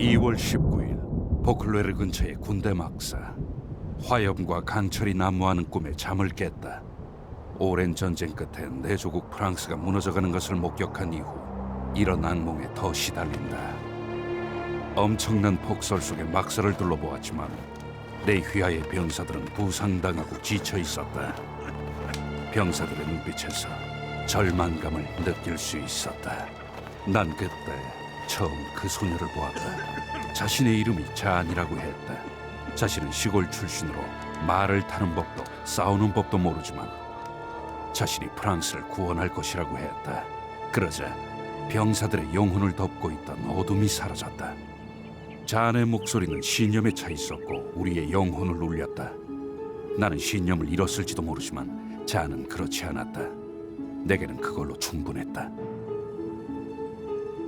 2월 19일 보클레르 근처의 군대 막사 화염과 강철이 난무하는 꿈에 잠을 깼다. 오랜 전쟁 끝에 내 조국 프랑스가 무너져가는 것을 목격한 이후 이런 악몽에 더 시달린다. 엄청난 폭설 속에 막사를 둘러보았지만 내 휘하의 병사들은 부상당하고 지쳐 있었다. 병사들의 눈빛에서 절망감을 느낄 수 있었다. 난 그때 처음 그 소녀를 보았다. 자신의 이름이 잔이라고 했다. 자신은 시골 출신으로 말을 타는 법도 싸우는 법도 모르지만 자신이 프랑스를 구원할 것이라고 했다. 그러자 병사들의 영혼을 덮고 있던 어둠이 사라졌다. 잔의 목소리는 신념에 차 있었고 우리의 영혼을 울렸다. 나는 신념을 잃었을지도 모르지만 잔은 그렇지 않았다. 내게는 그걸로 충분했다.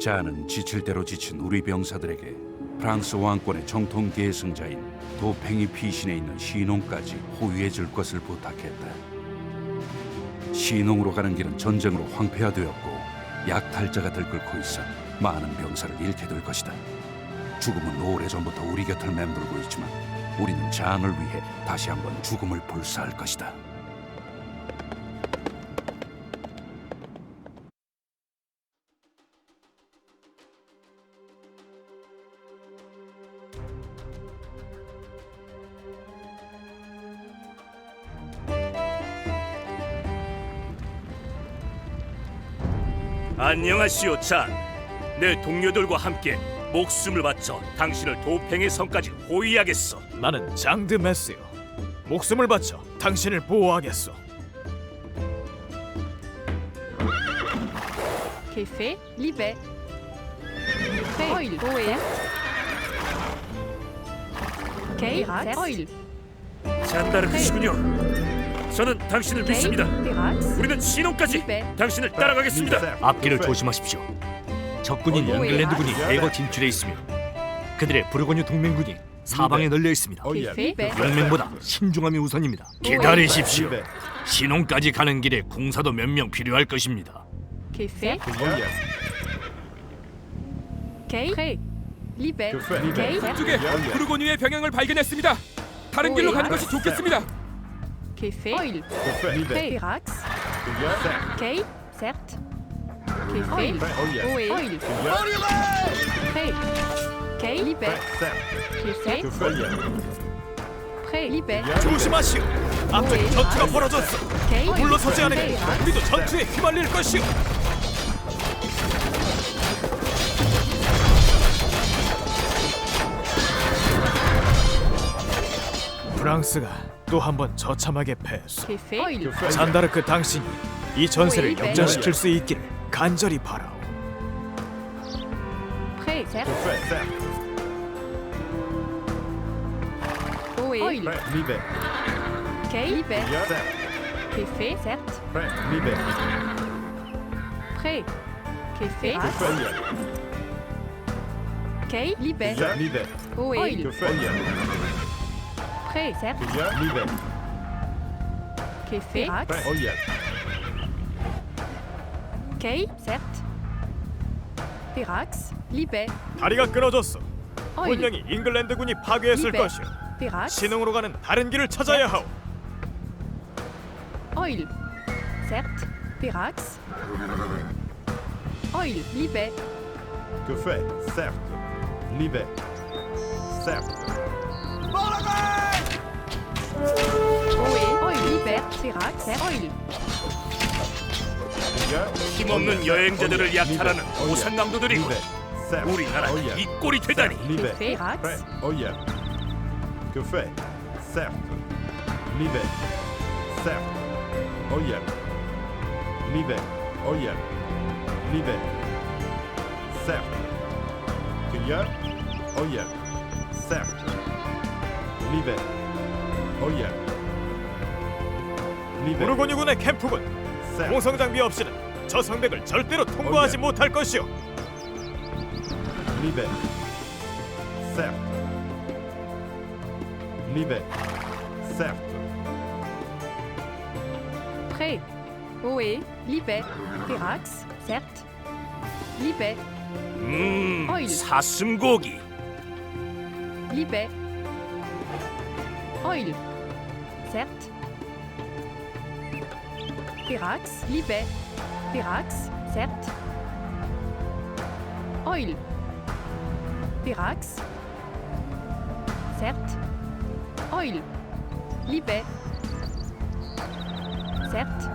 잔은 지칠 대로 지친 우리 병사들에게 프랑스 왕권의 정통 계승자인 도팽이 피신에 있는 신홍까지 호위해 줄 것을 부탁했다. 신홍으로 가는 길은 전쟁으로 황폐화되었고 약탈자가 들끓고 있어 많은 병사를 잃게 될 것이다. 죽음은 오래전부터 우리 곁을 맴돌고 있지만 우리는 잔을 위해 다시 한번 죽음을 불사할 것이다. 안녕하시오 잔. 내 동료들과 함께 목숨을 바쳐 당신을 도팽의 성까지 호위하겠소. 나는 장드 메스요. 목숨을 바쳐 당신을 보호하겠소. Libet. Oil, Oé. Kay, Oil. 잔다르크시군요. 저는 당신을 믿습니다. 우리는 신혼까지. 당신을 따라가겠습니다. 앞길을 조심하십시오. 적군인 어, 잉글랜드군이? 대거 진출해 있으며 그들의 부르고뉴 동맹군이 사방에 널려 있습니다. 영맹보다 신중함이 우선입니다. 기다리십시오. 신혼까지 가는 길에 공사도 몇 명 필요할 것입니다. 쪽에 부르고뉴의 병영을 발견했습니다. 다른 길로 가는 것이 좋겠습니다. Café, Oil. Pirax. Kay, certes. Café, Oé, Oil. Pré. Kay, Libet. Café. Pré, Libet. 조심하시오. 앞쪽에 전투가 벌어졌어. Kay, 물러서지 않으면. 우리도 전투에 휘말릴 것이오. 프랑스가 또 한번 처참하게 패했어. Café, Oil. 잔다르크 당신이 이 전세를 네. 역전시킬 수 있기를 간절히 바라오. Pré, certes. Oé, Oil. Kay, Libet. Café, certes. Pré. Café. Kay, Libet. Oé, Oil. Pré, certes. Café. Kay, certes. Pirax, Libet. 다리가 끊어졌어. 분명히 잉글랜드군이 파괴했을 리베. 것이오. Pirax. 신흥으로 가는 다른 길을 찾아야 하오. Oil. Certes. Pirax. Oil. Libet. Que fait Certes. Libet. Certes. Libet. Pirax. Certes. Oil. 힘없는 여행자들을 약탈하는 오상강도들이고. 우리나라가 Oye. 이 꼴이 되다니. Que fait Certes. Libet. Oye. Libet. Certes. Libet. Libet. 부르고뉴군의 캠프군. 공성 장비 없이는 저 성벽을 절대로 통과하지 예. 못할 것이오. Libet. Certes. Libet. Certes. Pré. Oé. Libet. Pirax. Certes. Libet. 음, 어이. 사슴고기. Libet. Oil. Certes. Pérax, Lipet. Pérax, certes. Oil. Pérax. Certes. Oil. Lipet. Certes.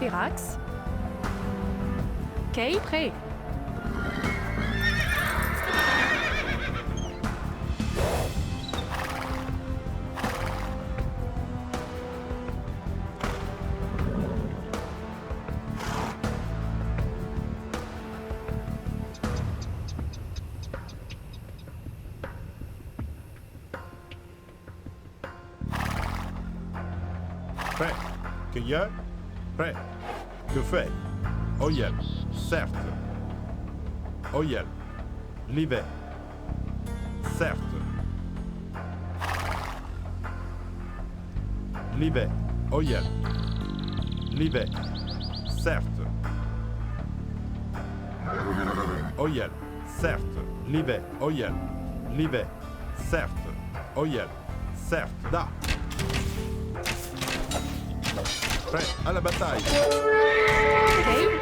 Pérax. Kay prêt. Prêt? que y a, fait que fait. Oh yeah, certes. Oh yeah, l'hiver. Certes. L'hiver. Oh yeah, l'hiver. Certes. Oh yeah, certes. L'hiver. Oh. Certes. Oh certes. Da. Prêt à la bataille. Save.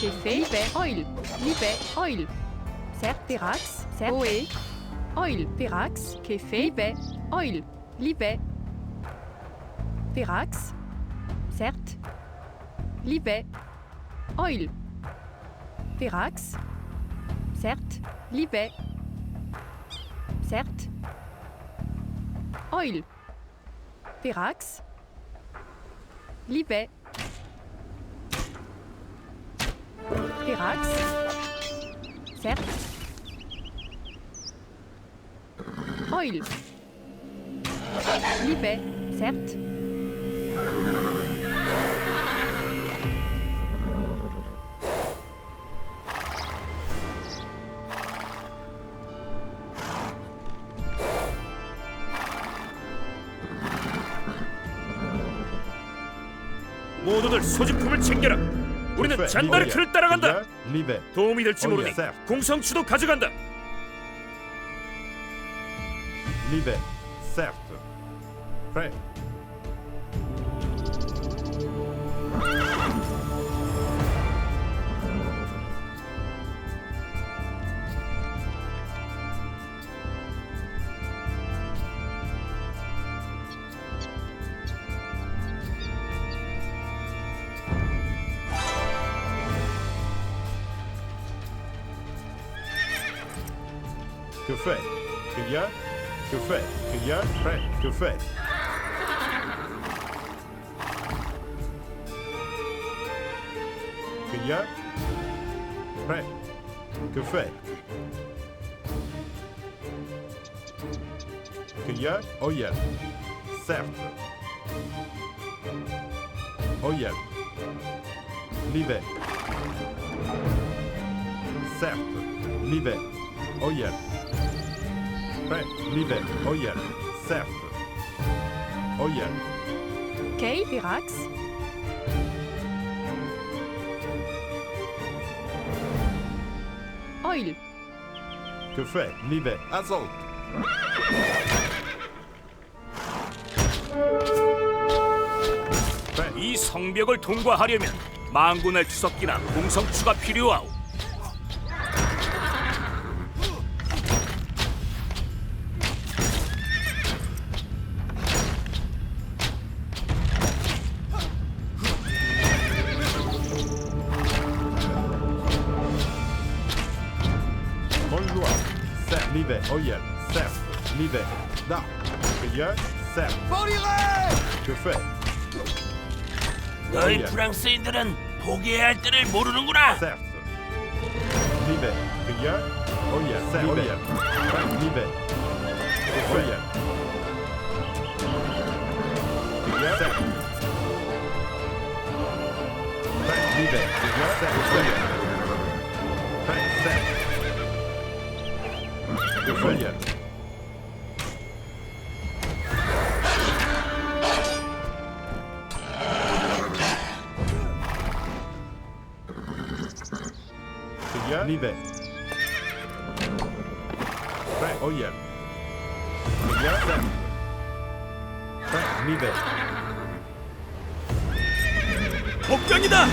J'ai fait. Libère. Oil. Libère. Oil. Serre. Perax. Serre. Oé. Oil. Perax. J'ai fait. Oil. Libère. Perax. Certes. Libé. Oil. Perax. Certes. Libé. Certes. Oil. Perax. Lipay. Pérax. Certes. Oil. Lipay. Certes. 모두들 소지품을 챙겨라. 우리는 Fait. 잔다르크를 Oyel. 따라간다. Libet. 도움이 될지 어, 모르니 예, 쌤. 공성추도 가져간다. Libet. Certes. Prêt. Que fait Rien eh Que fait Rien eh Fait Que fait Rien eh Fait Que fait Rien Oh yeah Certes. Oh yeah L'hiver. Certes L'hiver. Oh yeah. Prêt, Libet, Oyel, certes. Oyel, Kay. Pirax. Oil. que fait Azot. Prêt, 이 성벽을 통과하려면 망군의 주석기나 공성추가 필요하오. Libet, Oyel, certes. Libet, Da. Cueilleur, certes. Que fait 너희 예. 프랑스인들은 포기해야 할 때를 모르는구나. Certes. Libet, Cueilleur, Oyel, certes. Oyel, Prêt, Libet, Oyel. Cueilleur, certes. Prêt, Libet, Cueilleur, certes. Que fait Oyel Cueilleur, Libet. Oyem. Killian, Sam. Prêt, Mivet. 복병이다.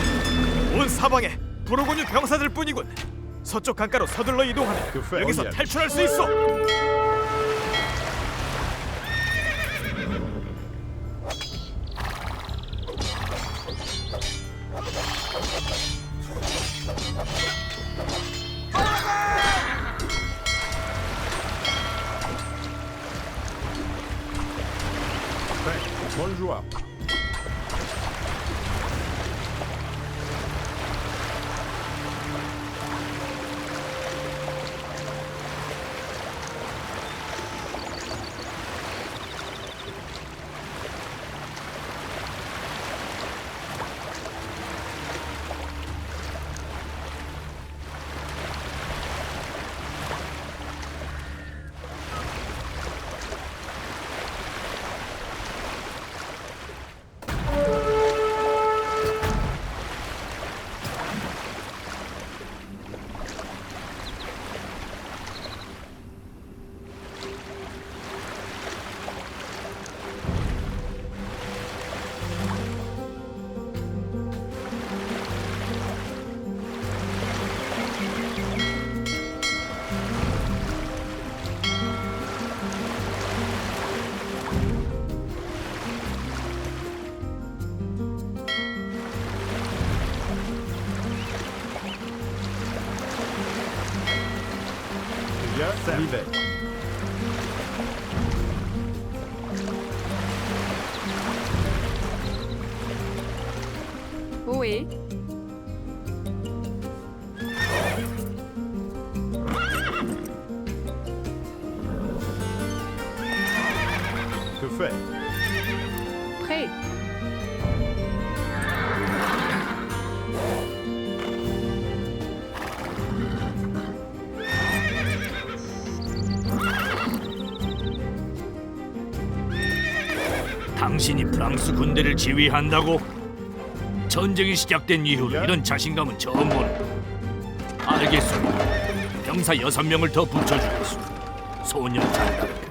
온 사방에 부르고뉴 병사들 뿐이군. 서쪽 강가로 서둘러 이동하면 그래, 여기서. 탈출할 수 있어. Ja, Liebe. Oui. 당신이 프랑스 군대를 지휘한다고? 전쟁이 시작된 이후로 이런 자신감은 처음 보는. 알겠습니다. 병사 여섯 명을 더 붙여주겠소. 소년 장갑.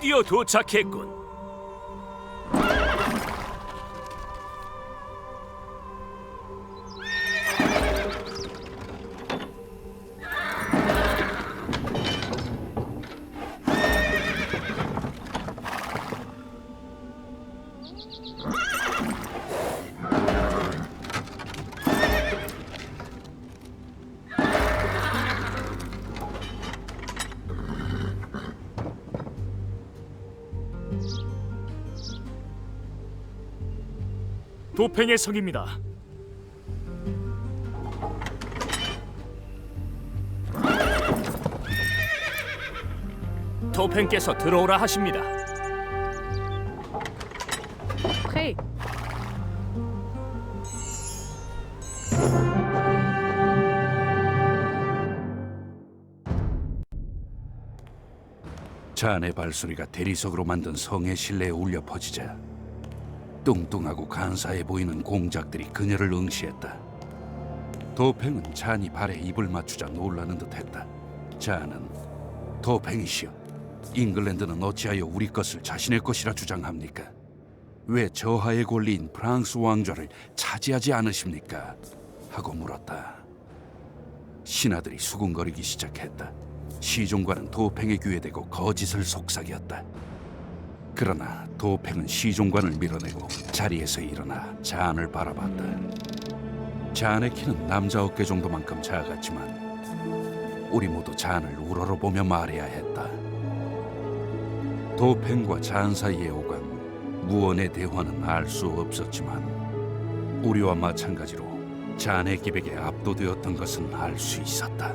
드디어 도착했군. 도팽의 성입니다. 도팽께서 들어오라 하십니다. Prêt. 잔의 발소리가 대리석으로 만든 성의 실내에 울려 퍼지자 뚱뚱하고 간사해 보이는 공작들이 그녀를 응시했다. 도팽은 잔이 발에 입을 맞추자 놀라는 듯했다. 잔은 도팽이시여, 잉글랜드는 어찌하여 우리 것을 자신의 것이라 주장합니까? 왜 저하의 권리인 프랑스 왕좌를 차지하지 않으십니까? 하고 물었다. 신하들이 수군거리기 시작했다. 시종과는 도팽에 귀회되고 거짓을 속삭였다. 그러나 도팽은 시종관을 밀어내고 자리에서 일어나 잔을 바라봤다. 잔의 키는 남자 어깨 정도만큼 작았지만 우리 모두 잔을 우러러보며 말해야 했다. 도팽과 잔 사이에 오간 무언의 대화는 알 수 없었지만 우리와 마찬가지로 잔의 기백에 압도되었던 것은 알 수 있었다.